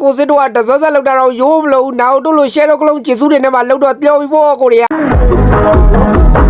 ကိုစစ်တို့ကတစောဆက်လောက်တာတော့ရိုးမလို့နောက်တို့လို့ရှဲတော့ကလုံးကျေစုတွေနဲ့မှလောက်တော့ပြောပြီးပေါ့ကိုရီးယား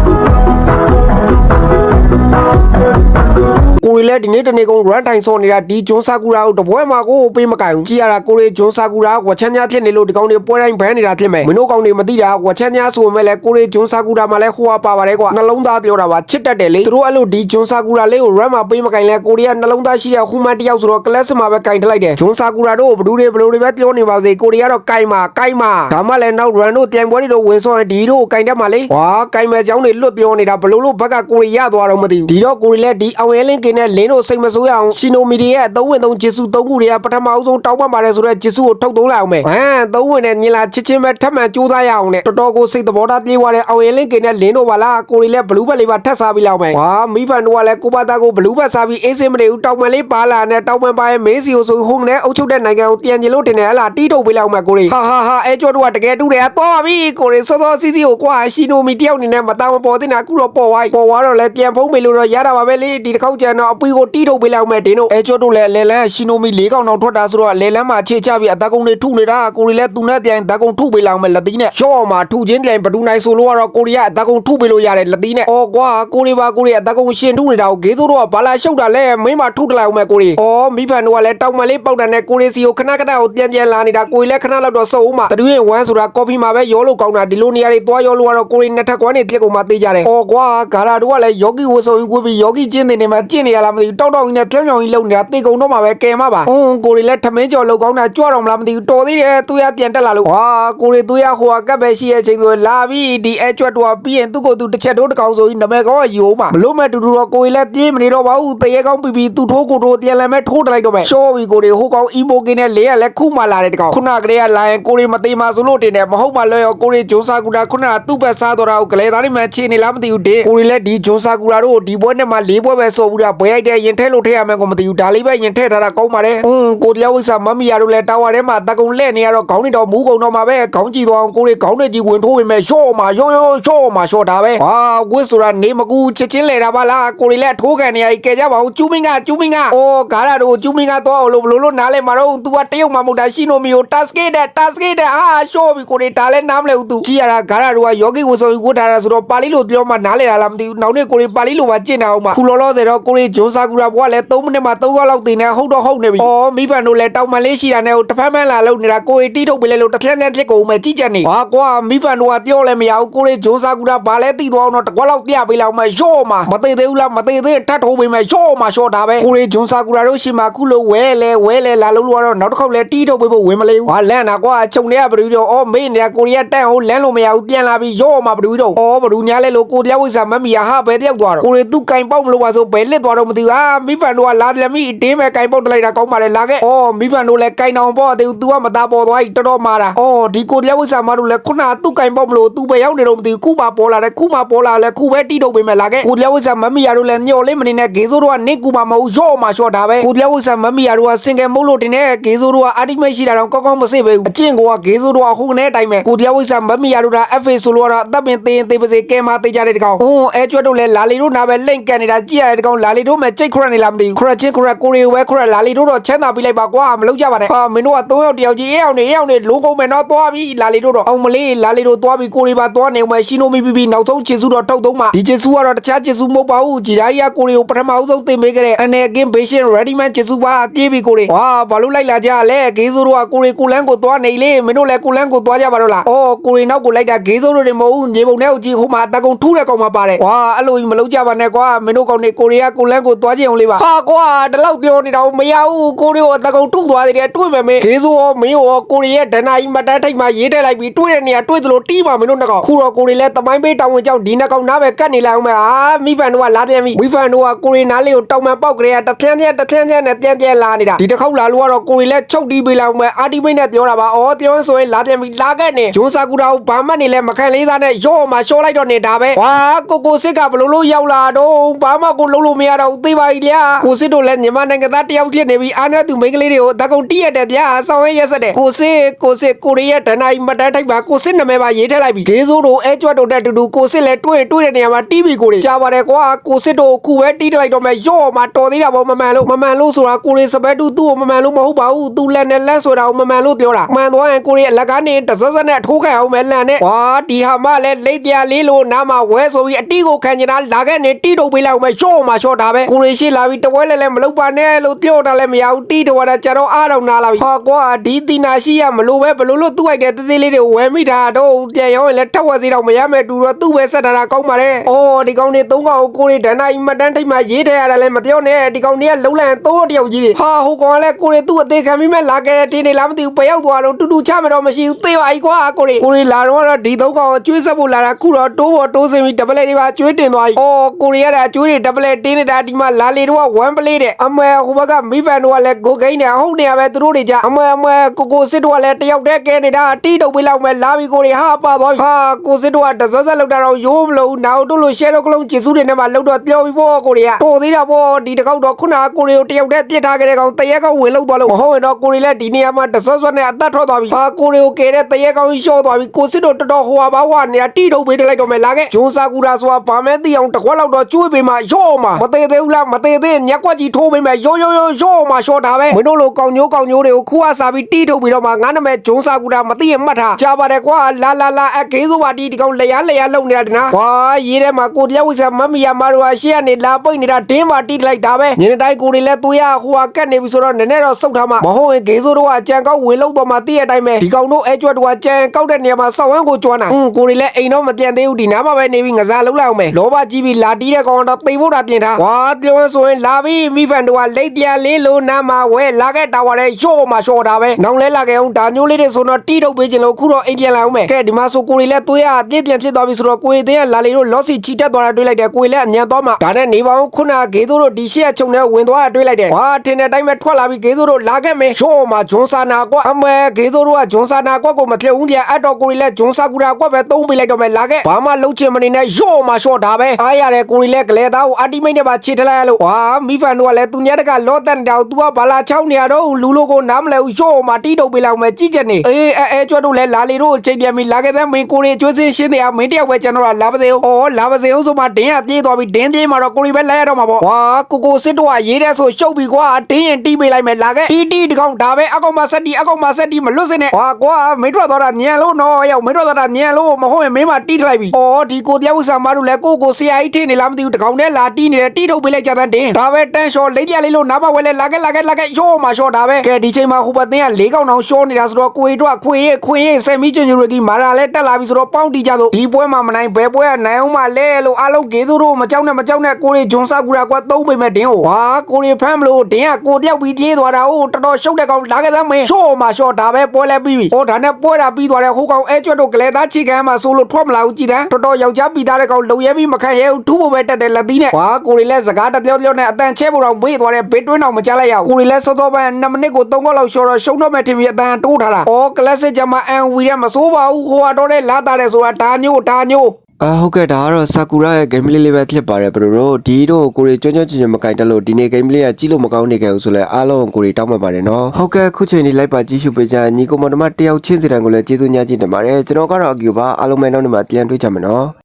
ကိုရီလည်းဒီနေ့တနေ့ကုန် run တိုင်ဆော့နေတာဒီဂျွန်ဆာကူရာကိုတပွဲမှာကိုပေးမကင်ဘူးကြည်ရတာကိုရီဂျွန်ဆာကူရာဝချမ်းညာဖြစ်နေလို့ဒီကောင်တွေပွဲတိုင်းဘန်နေတာဖြစ်မယ်မင်းတို့ကောင်တွေမသိတာဝချမ်းညာဆိုမဲ့လဲကိုရီဂျွန်ဆာကူရာမှာလဲဟိုဟာပါပါတယ်ကွာနှလုံးသားပြောတာပါချစ်တတ်တယ်လေသူတို့အဲ့လိုဒီဂျွန်ဆာကူရာလေးကို run မှာပေးမကင်လဲကိုရီကနှလုံးသားရှိတဲ့ဟူမန်တယောက်ဆိုတော့ class မှာပဲကင်ထလိုက်တယ်ဂျွန်ဆာကူရာတို့ဘလူးတွေဘလူးတွေပဲပြောနေပါစေကိုရီကတော့ကင်မှာကင်မှာဒါမှလည်းနောက် run တို့ပြန်ပွဲတွေတော့ဝင်ဆော့ဒီတို့ကင်တတ်မှာလေဟာကင်မဲ့ကြောင်းတွေလွတ်ပြောနေတာဘလူးလို့ဘက်ကကိုရီရသွားတော့မသိဘူးဒီတော့ကိုရီလဲဒီအောင်ရဲလင်းကင်နဲ့လင်းတို့စိတ်မဆိုးရအောင်ရှင်နိုမီဒီရဲ့အသုံးဝင်သုံးဂျေစုသုံးခုတွေကပထမအဆုံးတောင်းပန်ပါတယ်ဆိုတော့ဂျေစုကိုထုတ်သုံးလိုက်အောင်မယ်ဟမ်သုံးဝင်နဲ့ညင်လာချစ်ချင်းပဲထပ်မံကြိုးစားရအောင်နဲ့တော်တော်ကိုစိတ်သဘောထားပြေးသွားတဲ့အောင်ရဲလင်းကင်းနဲ့လင်းတို့ပါလားကိုရီးလဲဘလူးဘက်လေးပါထပ်စားပြီးလောက်မယ်ဝါမိဖန်တို့ကလည်းကိုပါသားကိုဘလူးဘက်စားပြီးအေးစင်းမနေဘူးတောင်းပန်လေးပါလာနဲ့တောင်းပန်ပါရဲ့မေးစီကိုဆိုဟုန်နဲ့အုပ်ချုပ်တဲ့နိုင်ငံကိုပြန်ကျင်လို့တင်တယ်ဟလားတီးထုတ်ပေးလောက်မယ်ကိုရီဟာဟာဟာအဲကျော်တို့ကတကယ်တူတယ်အတော့ပြီကိုရီစောစောစီးစီးကိုကွာရှင်နိုမီတယောက်အနေနဲ့မသားမပေါ်တင်တာအခုတော့ပေါ်သွားပြီပေါ်သွားတော့လဲပြန်ဖုံးမေလို့တော့ရတာပါပဲလေဒီတစ်ခေါက်ကျန်တော့အပီကိုတီးထုတ်ပေးလောက်မယ်တင်းတို့အဲကျော်တို့လည်းလဲလန်းရှင်နိုမီ၄កောင်တော့ထွက်တာဆိုတော့လဲလန်းမှာခြေချပြီးအသားကုန်းတွေထုနေတာကိုရီလည်းသူနဲ့တိုင်အသားကုန်းထုပေးလောက်မယ်လက်သီးနဲ့ရှော့မှာထုချင်းတိုင်ဘဒူနိုင်ဆိုလို့ကတော့ကိုရီကအသားကုန်းထုပေးလို့ရတယ်လက်သီးနဲ့အော်ကွာကိုရီပါကိုရီအသားကုန်းရှင်ထုနေတာကိုဂေးသိုးတော့ဘာလာရှုပ်တာလဲမင်းမထုတလိုက်အောင်မယ်ကိုရီအော်မိဖန်တို့ကလည်းတောက်မလေးပေါက်တာနဲ့ကိုရီစီကိုခဏခဏကိုပြန်ပြန်လာနေတာကိုရီလည်းခဏလောက်တော့စုံဦးမှာတတူရင်ဝမ်းဆိုတာကော်ဖီမှာပဲရောလို့ကောင်းတာဒီလိုနေရာတွေသွားရောလို့ကတော့ကိုရီနှစ်ထပ်ကွမ်းနေတက်ကုန်မှသိကြတယ်အော်ကွာဂါရာတို့ကလည်းယောဂီဝဆိုပြီးကိုပြီးယောဂီကျင်းနေနေမှာကျင့်နေရလားမသိဘူးတောက်တောက်ကြီးနဲ့ပြောင်းပြောင်းကြီးလုံနေတာတေကုံတော့မှာပဲကဲမှာပါဟွန်းကိုရီလည်းထမင်းကြော်လောက်ကောင်းတာကြွတော့မလားမသိဘူးတော်သေးတယ်သူရပြန်တက်လာလို့ဟာကိုရီသူရဟိုကကပ်ပဲရှိရဲ့ချိန်ဆိုလာပြီးဒီအဲကျွတ်တော့ပြီးရင်သူ့ကိုသူတစ်ချက်တော့တကောင်ဆိုပြီးနမဲကောင်းကယူမှာမလို့မဲ့တူတူတော့ကိုရီလည်းပြေးမနေတော့ပါဘူးတရေကောင်းပြီးပြီးသူ့ထိုးကိုထိုးပြန်လည်းမဲ့ထိုးတလိုက်တော့မယ်ရှော့ပြီးကိုရီဟိုကောင်အီမိုကင်းနဲ့လေးရလည်းခုမှလာတယ်တကောင်ခုနကလေးကလာရင်ကိုရီမသေးမှဆိုလို့တင်တယ်မဟုတ်မှလွယ်ရောကိုရီဂျွန်ဆာကူတာခုနကသူ့ဘက်စားတော့တာကိုကလေးသားလေးမှချေနေလားမသိဘူးတင်းကိုရီလည်းဒီဂျွန်ဆာကူတာတို့ဒီဘွဲနဲ့မှလေးဘွဲပဲစော်ဘူးတာဘွဲရိုက်တဲ့ရင်ထဲလို့ထည့်ရမယ်ကိုမသိဘူးဒါလေးပဲရင်ထဲထားတာကောင်းပါတယ်ဟွန်းကိုတယောက်ဝိစာမမီယာတို့လည်းတာဝါထဲမှာတကုံလက်နေရတော့ခေါင်းနေတော့မူးကုံတော့မှာပဲခေါင်းကြည့်သွားအောင်ကိုရီခေါင်းနဲ့ကြီးဝင်ထိုးဝင်မဲ့ရှော့မှာရောရောရှော့မှာရှော့တာပဲဟာဝစ်ဆိုတာနေမကူချစ်ချင်းလဲတာပါလားကိုရီလည်းထိုးကန်နေရကြီးကဲကြပါဦးကျူးမင်းကကျူးမင်းကအော်ဂါရတို့ကျူးမင်းကတော့အောင်လို့ဘလို့လို့နားလဲမှာတော့ तू ကတရုတ်မှာမဟုတ်တာရှိနိုမီကိုတာစကေတဲ့တာစကေတဲ့အာရှော့ပြီကိုရီဒါလည်းနားမလဲဘူး तू ကြည့်ရတာဂါရတို့ကယောဂီဝဆိုပြီးဝတ်ထားတာဆိုတော့ပါဠိလိုပြောမှနားလဲတာလားမသိဘူးနောက်နေ့ကိုရီပါဠိလိုပါကျင့်တာအောင်မှာခုလောလောဆယ်တော့ကိုရီဂျွန်ဆာကူရာဘွားလည်း3မိနစ်မှ3ခွက်လောက်တင်နေဟုတ်တော့ဟုတ်နေပြီအော်မိဖန်တို့လည်းတောင်မလေးရှိတာနဲ့တဖက်မှန်းလာလို့နေတာကိုရီတီးထုတ်ပေးလဲလို့တစ်ထက်နဲ့ဖြစ်ကုန်မယ်ကြည့်ချက်နေဟာကွာမိဖန်တို့ကပြောလဲမရဘူးကိုရီဂျွန်ဆာကူရာဘာလဲတီးသွားအောင်တော့တကွက်လောက်ပြပေးလောက်မယ်ရော့မှာမသေးသေးဘူးလားမသေးသေးထတ်ထိုးပေးမယ်ရော့မှာရှော့တာပဲကိုရီဂျွန်ဆာကူရာတို့ရှိမှခုလိုဝဲလဲဝဲလဲလာလို့လို့တော့နောက်တစ်ခေါက်လဲတီးထုတ်ပေးဖို့ဝင်မလေးဘူးဟာလန့်တာကွာခြုံနေရဘလူးတော့အော်မေးနေတာကိုရီးယားတန့်ဟိုလန့်လို့မရဘူးပြန်လာပြီးရော့မှာဘလူးတော့အော်ဘလူးညာလဲလို့ကိုတရားဝိစာမမီယာဟာဘယ်တယောက်သွားတော့ကိုရီသူကင်ပေါက်မလို့ပါဆိုဘယ်လစ်သွားတော့မသိဘူးဟာမိဖန်တို့ကလာတယ်မိအတင်းပဲကင်ပေါက်တလိုက်တာကောင်းပါလေလာခဲ့အော်မိဖန်တို့လဲကင်တောင်ပေါ့သေးဘူး तू ကမသားပေါ်သွားပြီတော်တော်မာတာအော်ဒီကိုတရားဝိစာမတို့လဲခုနကသူကင်ပေါက်မလို့ तू ပဲရောက်နေတော့မသိဘူးခုမှပေါ်လာတယ်ခုမှပေါ်လာလဲခုပဲတီးထုတ်ပေးမယ်လာခဲ့ကိုတရားဝိစာမမီယာတို့လဲညော်လေးမနေနဲ့ဂေဇိုတို့ကနေကူမှမဟုတ်ရော့မှာရှော့တာပဲကိုတရားဝိစာမမီယာတို့ကစင်ကယ်မုတ်လို့တင်တဲ့ဂေဇိုတို့ကအာတိမိတ်ရှိတာတော့ကောင်းကောင်းမစိပဲဘူးအကျင့်ကိုကဂေဇိုတို့ကဟိုကနေအတိုင်းပဲကိုတရားဝိစာမမီယာတို့က FA ဆိုလို့ကတော့အသက်ပင်သေးရင်သေးပါစေကဲမသေးကြတဲ့တကောင်ဟိုးအဲကျွတ်တို့လဲလာလီတို့နာပဲလိမ့်ကန်နေတာကြည့်ရတဲ့တကောင်လာလီတို့မဲ့ကြိတ်ခရက်နေလားမသိဘူးခရက်ချင်းခရက်ကိုရီဝဲခရက်လာလီတို့တော့ချမ်းသာပြီးလိုက်ပါကွာမလုပ်ကြပါနဲ့ဟာမင်းတို့က၃ယောက်တယောက်ကြီးအေးအောင်နေအေးအောင်နေလုံးကုန်မယ်နော်သွားပြီလာလီတို့တော့အောင်မလေးလာလီတို့သွားပြီကိုရီပါသွားနေမယ်ရှီနိုမီပီပီနောက်ဆုံးချေစုတော့ထုတ်သုံးမှာဒီချေစုကတော့တခြားချေစုမဟုတ်ပါဘူးဂျီဒါရီယာကိုရီကိုပထမဦးဆုံးသင်ပေးခဲ့တဲ့အနေကင်းဘေးရှင်း ready man ချေစုပါပြေးပြီကိုရီဝါဘာလို့လိုက်လာကြလဲဂေးဆိုးတို့ကကိုရီကိုလန်းကိုသွားနေလေမင်းတို့လည်းကိုလန်းကိုသွားကြပါတော့လားအော်ကိုရီနောက်ကိုလိုက်တာဂေးဆိုးတို့တွေမဟုတ်ဘူးညီပုံနဲ့ကိုကြည့်ဟိုမှာတကုံထူးတဲ့ကောင်မှပါတယ်ဝါအဲ့လိုကြီးမလုပ်ကြပါနဲ့ကွာမင်းတို့ကောင်နေကိုရီးယားကိုလန်းကိုသွားကြအောင်လေးပါဟာကွာဒီလောက်ပြောနေတာမရဘူးကိုရီကိုတကုံထူးသွားသေးတယ်တွေ့မယ်မင်းဂေးဆိုးရောမင်းရောကိုရီရဲ့ဒနာကြီးမတန်းထိတ်မှာရေးတက်လိုက်ပြီးတွေ့တဲ့နေရာတွေ့သလိုတီးပါမင်းတို့နှစ်ကောင်ခုတော့ကိုရီလည်းတမိုင်းပေးတောင်းဝင်ကြောင်းဒီနှစ်ကောင်နားပဲကတ်နေလိုက်အောင်မယ်အာမိဖန်တို့ကလာပြန်ပြီမိဖန်တို့ကကိုရီနားလေးကိုတောင်းမှန်ပေါက်ကြရတထန်းထန်းတထန်းထန်းနဲ့ပြန်ပြန်လာနေတာဒီတစ်ခေါက်လာလို့ကတော့ကိုရီလည်းချုပ်တီးပေးလိုက်အောင်မယ်အာတီမိတ်နဲ့ပြောတာပါအော်ပြောရင်ဆိုရင်လာပြန်ပြီလာခဲ့နေဂျွန်ဆာကူရာကိုဘာမှနေလဲမခံလေးသားနဲ့ရော့မှာရှော့လိုက်တော့နေတာပဲဝါကိုကိုစစ်ကဘလို့လို့ရောက်လာတော့ဘာမှကိုလုံးလို့မရတော့သေးပါပြီဗျာကိုစစ်တို့လည်းမြန်မာနိုင်ငံသားတယောက်ဖြစ်နေပြီအာနာသူမိန်းကလေးတွေကိုတကုံတိရက်တယ်ဗျာဆောင်းရဲရက်ဆက်တယ်ကိုစစ်ကိုစစ်ကိုရီးယားဒဏ္ဍာရီမတန်းထိုက်ပါကိုစစ်နာမည်ပါရေးထည့်လိုက်ပြီခေဆိုးတို့အဲကျွတ်တို့တက်တူတူကိုစစ်လည်းတွေ့တွေ့တဲ့နေရာမှာတီးပြီကိုရီကြားပါတယ်ကွာကိုစစ်တို့ခုပဲတီးလိုက်တော့မယ်ရော့မှာတော်သေးတာပေါ့မမှန်လို့မမှန်လို့ဆိုတာကိုရီစပက်တူသူ့ကိုမမှန်လို့မဟုတ်ပါဘူးသူလက်နဲ့လက်ဆိုတာကိုမမှန်လို့ပြောတာမှန်သွားရင်ကိုရီအလက်ကနေတစောစောနဲ့ထိုးခံအောင်မယ်လန်နဲ့ဝါဒီဟာမလည်းလိတ်တရားလေးလို့နားမှာဝဲဆိုပြီးအတီကိုခံကျင်တာလာခဲ့နေတီထုတ်ပေးလိုက်အောင်မယ်ရော့မှာရော့တာပဲကိုရီရှိလာပြီးတဝဲလဲလဲမလုပ်ပါနဲ့လို့ပြောတာလည်းမရဘူးတီတော့တာကြတော့အားတော့နားလာပြီဟာကွာဒီတီနာရှိရမလို့ပဲဘလို့လို့သူ့အိုက်တဲ့သေးသေးလေးတွေဝဲမိတာတော့ပြန်ရောရင်လည်းထက်ဝက်စီတော့မရမယ်တူတော့သူ့ပဲဆက်တာကောင်းပါလေအော်ဒီကောင်နေသုံးကောင်ကိုကိုရီဒဏ္ဍာရီမတန်းထိတ်မှရေးထည့်ရတာလည်းမပြောနဲ့ဒီကောင်နေကလုံးလန့်သိုးတယောက်ကြီးတွေဟာဟိုကောင်ကလည်းကိုရီသူ့အသေးခံပြီးမဲ့လာခဲ့တဲ့တင်းနေလားမသိဘူးပယောက်သွားတော့တူတူချမတော့မရှိဘူးသေးပါ ਈ ကွာကိုရီကိုရီလာတော့တော့ဒီသုံးကောင်ကိုကျွေးဆက်ဖို့လာတာခုတော့တိုးပေါ်တိုးစင်ပြီးဒပလက်တွေပါကျွေးတင်သွားပြီအော်ကိုရီရတာကျွေးတွေဒပလက်တင်းနေတာဒီမှာလာလေတော့ဝမ်ပလေးတဲ့အမေဟိုဘက်ကမိဖန်တို့ကလည်းကိုကိန်းနေဟုတ်နေရပဲသူတို့တွေကြအမေအမေကိုကိုစစ်တို့ကလည်းတယောက်တည်းကဲနေတာတီးတုပ်ပေးလောက်မယ်လာပြီကိုရီဟာပါသွားပြီဟာကိုစစ်တို့ကတစောဆက်လောက်တာတော့ရိုးမလို့နောက်တို့လို့ရှဲတော့ကလုံးကျေစုတွေနဲ့မှလောက်တော့ပြောပြီးပေါ့ကိုရီကပို့သေးတာပေါ့ဒီတစ်ခေါက်တော့ခုနကကိုရီကိုတယောက်တည်းပြစ်ထားခဲ့တဲ့ကောင်တရက်ကောင်ဝင်လောက်သွားလို့မဟုတ်ရင်တော့ကိုရီလည်းဒီနေရာမှာတစောစောနဲ့အသက်ထွက်သွားပြီဟာကိုရီကိုကဲတဲ့တရက်ကောင်ရှော့သွားပြီကိုစစ်တို့တော်တော်ဟိုပါဝါနေတာတီးတုပ်ပေးလိုက်တော့မယ်လာခဲ့ဂျွန်ဆာကူရာဆိုတာဗာမဲတီအောင်တကွက်လောက်တော့ကျွေးပေးမှရော့မှာမသေးသေးဘူးလားမသေးသေးညက်ကွက်ကြီးထိုးပေးမယ်ရိုးရိုးရိုးရော့မှာရှော့တာပဲမင်းတို့လိုကောင်ညိုးကောင်ညိုးတွေကိုခူအားစားပြီးတီးထုတ်ပြီးတော့မှငါနာမည်ဂျွန်ဆာကူရာမသိရင်မှတ်ထားကြားပါတယ်ကွာလာလာလာအကေးဆိုပါတီဒီကောင်လျားလျားလုံနေတာတနာဝါရေးထဲမှာကိုတရားဝိဆာမမီယာမာတို့ဟာရှေ့ကနေလာပိတ်နေတာဒင်းပါတီးလိုက်တာပဲညနေတိုင်းကိုတွေလည်းသွေးရဟိုဟာကက်နေပြီဆိုတော့နည်းနည်းတော့စုတ်ထားမှမဟုတ်ရင်ဂေးဆိုတို့ကအကြံကောက်ဝင်လို့တော့မှတည့်ရတိုင်းပဲဒီကောင်တို့အဲကျွတ်တို့ကကြံကောက်တဲ့နေရာမှာစောက်ဝမ်းကိုကျွမ်းတာဟွန်းကိုတွေလည်းအိမ်တော့မပြန်သေးဘူးဒီနားမှာပဲနေပြီးငစားလုံးလိုက်အောင်မယ်လောဘကြီးပြီးလာတီးတဲ့ကောင်တော့သိဖို့တာပြင်ထားဝါပြောဆိုရင်လာပြီးမိဖန်တို့ကလိတ်တရားလေးလို့နားမှာဝဲလာခဲ့တာဝရဲရှော့မှာရှော့တာပဲနောင်လဲလာခဲ့အောင်ဒါမျိုးလေးတွေဆိုတော့တီးထုတ်ပေးခြင်းလို့ခုတော့အိမ်ပြန်လာအောင်မယ်ကဲဒီမှာဆိုကိုတွေလည်းသွေးရအပြည့်ပြန်ဖြစ်သွားပြီဆိုတော့ကိုရီသေးကလာလေတို့လော့စီချီတက်သွားတာတွေ့လိုက်တယ်ကိုရီလည်းအညံသွားမှာဒါနဲ့နေပါအောင်ခုနကဂေးတို့ဒီရှေ့ချုံနဲ့ဝင်သွားတာတွေ့လိုက်တယ်ဝါထင်တဲ့အတိုင်းပဲထွက်လာပြီးဂေးတို့လာခဲ့မယ်ရှော့မှာဂျွန်ဆာနာကွအမဲဂေးတို့ကဂျွန်ဆာနာကွကိုမထည့်ဘူးပြန်အတော့ကိုရီလည်းဂျွန်ဆာကူရာကွပဲသုံးပေးလိုက်တော့မယ်လာခဲ့ဘာမှလုံးချင်မနေနဲ့ရော့မှာရှော့တာပဲအားရတယ်ကိုရီလည်းဂလဲသားကိုအတီမိတ်နဲ့ပါခြေထလိုက်ရလို့ဝါမိဖန်တို့ကလည်းသူညတကလောတက်နေတာကို तू ကဘာလာချောင်းနေရတော့လူလိုကိုနားမလဲဘူးရော့မှာတီးတုပ်ပေးလိုက်မယ်ကြည့်ချက်နေအေးအဲအဲကျွတ်တို့လည်းလာလေတို့ကိုချိန်ပြန်ပြီးလာခဲ့တဲ့မင်းကိုရီကျွေးစင်းရှင်းတယ်မင်းတယောက်ပဲကျွန်တော်ကလာပါသေးဦးဩလာပါသေးဦးဆိုမှဒင်းကပြေးသွားပြီးဒင်းပြေးမှာတော့ကိုရီပဲလိုက်ရတော့မှာပေါ့ဝါကိုကိုစစ်တို့ကရေးတဲ့ဆိုရှုပ်ပြီကွာဒင်းရင်တီးပေးလိုက်မယ်လာခဲ့တီးတီးဒီကောင်ဒါပဲအကောင်မဆက်တီးအကောင်မဆက်တီးမလွတ်စင်းနဲ့ဝါကွာမင်းထွက်သွားတာညံလို့နော်ရောက်မင်းထွက်သွားတာညံလို့မဟုတ်ရင်မင်းမတီးထလိုက်ပြီဩဒီကိုတရားဝိဆာမတို့လည်းကိုကိုဆရာကြီးထင်းနေလားမသိဘူးတကောင်နဲ့လာတီးနေတယ်တီးထုတ်ပေးလိုက်ကြတဲ့ဒင်းဒါပဲတန်းလျှော်လိမ့်ကြလေးလို့နားမဝဲလဲလာခဲ့လာခဲ့လာခဲ့ရောမှာလျှော်တာပဲကဲဒီချိန်မှာဟိုဘက်သင်းကလေးကောင်တောင်လျှော်နေတာဆိုတော့ကိုရီတို့ကခွေရခွေရဆယ်မီကျွညူရကီမာရာလဲတက်လာပြီဆိုတော့ပေါင်းတီကြတော့ဒီပွဲမှာမနိုင်ဘဲပွဲကနိုင်အောင်မလဲလို့အားလုံးဂေသူတို့မကြောက်နဲ့မကြောက်နဲ့ကိုရီဂျွန်ဆာကူရာကွာသုံးပေမဲ့ဒင်းကိုဟာကိုရီဖမ်းမလို့ဒင်းကကိုတယောက်ပြီးပြေးသွားတာဟုတ်တော်တော်ရှုပ်တဲ့ကောင်လာခဲ့သားမင်းရှော့မှာရှော့ဒါပဲပွဲလဲပြီးပြီဟောဒါနဲ့ပွဲတာပြီးသွားတဲ့ဟိုကောင်အဲကျွတ်တို့ကလေးသားချီကန်မှာဆိုလို့ထွက်မလာဘူးကြည်တယ်တော်တော်ယောက်ျားပြီးသားတဲ့ကောင်လုံရဲပြီးမခံရဲဘူးထူးဖို့ပဲတက်တယ်လက်သီးနဲ့ဟာကိုရီလဲစကားတစ်ပြောပြောနဲ့အတန်ချဲဖို့တော့ဝေးသွားတဲ့ဘေးတွင်းအောင်မကြားလိုက်ရဘူးကိုရီလဲစောစောပိုင်း2မိနစ်ကို3ခေါက်လောက်ရှော့တော့ရှုံတော့မဲ့ထင်ပြီးအတန်တိုးထားတာအော်ကလပ်စစ်ဂျမအန်ဝီတဲ့မစိုးပါဘူးဟိုကတော့တဲ့လာတာတဲ့ဆိုတာဒါညို့ဒါညို့အာဟုတ်ကဲ့ဒါကတော့ဆာကူရာရဲ့ game play လေးပဲ clip ပါတယ်ဘယ်လိုတော့ဒီတော့ကိုရီကျွမ်းကျွမ်းကျင်ကျင်မကင်တက်လို့ဒီနေ့ game play ကကြည့်လို့မကောင်းနေကြဘူးဆိုလဲအားလုံးကိုရီတောင်းပန်ပါတယ်နော်ဟုတ်ကဲ့ခုချိန်ဒီလိုက်ပါကြည့်ရှုပေးကြညီကောင်မတို့မတယောက်ချင်းစီတန်ကိုလည်းကျေးဇူးများကြီးတင်ပါတယ်ကျွန်တော်ကတော့အကူပါအားလုံးပဲနောက်နေ့မှာပြန်တွေ့ကြမယ်နော်